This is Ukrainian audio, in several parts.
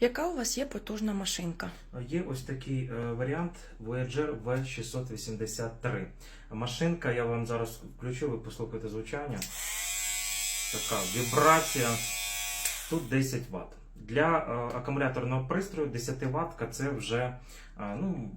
Яка у вас є потужна машинка? Є ось такий е, варіант Voyager V683. Машинка, я вам зараз включу, ви послухайте звучання. Така вібрація. Тут 10 Вт. Для е, акумуляторного пристрою 10 Вт це вже е, ну,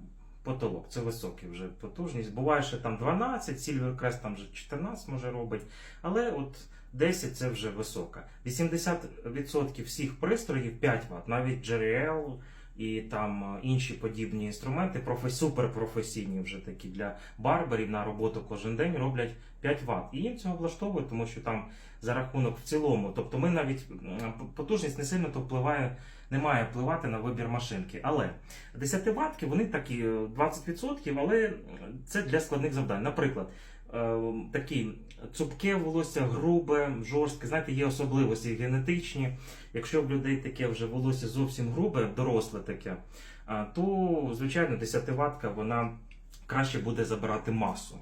потолок, це високий вже потужність. Буває, що там 12, Silvercrest там вже 14 може робить, але от 10 це вже висока. 80% всіх пристроїв 5 Вт, навіть JRL і там е, інші подібні інструменти, профе- суперпрофесійні вже такі для барберів на роботу кожен день роблять 5 Вт. І їм цього влаштовує, тому що там за рахунок в цілому, тобто ми навіть потужність не сильно то впливає, не має впливати на вибір машинки. Але 10 ватки вони такі е, 20%, але це для складних завдань. Наприклад, е, такі цупке волосся, грубе, жорстке, знаєте, є особливості генетичні. Якщо в людей таке вже волосся зовсім грубе, доросле таке, то звичайно 10 ватка вона краще буде забирати масу.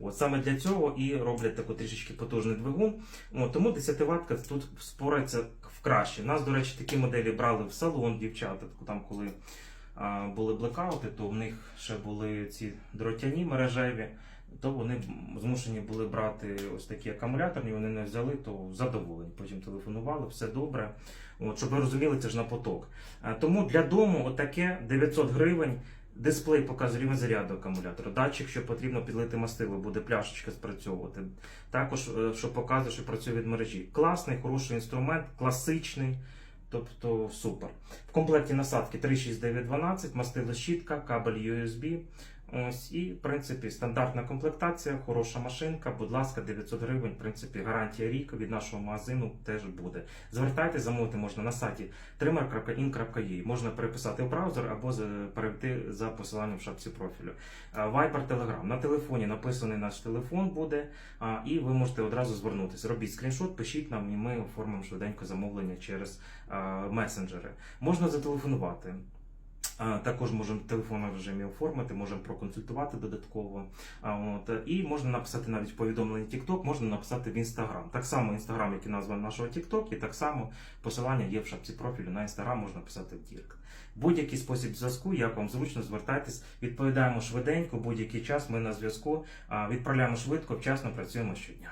От саме для цього і роблять таку трішечки потужний двигун. От, тому 10 ватка тут спорається в краще. Нас, до речі, такі моделі брали в салон дівчата, там коли а, були блекаути, то в них ще були ці дротяні мережеві, то вони змушені були брати ось такі акумуляторні, вони не взяли, то задоволені. Потім телефонували, все добре. От, щоб ви розуміли, це ж на поток. Тому для дому отаке 900 гривень. Дисплей показує рівень заряду акумулятора. Датчик, що потрібно підлити мастило, буде пляшечка спрацьовувати. Також, е, що показує, що працює від мережі. Класний, хороший інструмент, класичний, тобто супер. В комплекті насадки 36912, мастило щітка, кабель USB. Ось і в принципі стандартна комплектація, хороша машинка. Будь ласка, 900 гривень. В принципі, гарантія рік від нашого магазину теж буде. Звертайте, замовити можна на сайті trimmer.in.ua. Можна переписати в браузер або перейти за посиланням в шапці профілю. Viber, Telegram. На телефоні написаний наш телефон буде, і ви можете одразу звернутися. Робіть скріншот, пишіть нам, і ми оформимо швиденько замовлення через месенджери. Можна зателефонувати. Також можемо в режимі оформити, можемо проконсультувати додатково. От, і можна написати навіть в повідомленні TikTok, можна написати в Instagram. Так само Instagram, як і назва нашого TikTok, і так само посилання є в шапці профілю на Instagram, можна писати в Дірк. Будь-який спосіб зв'язку, як вам зручно, звертайтесь, відповідаємо швиденько, будь-який час ми на зв'язку, відправляємо швидко, вчасно працюємо щодня.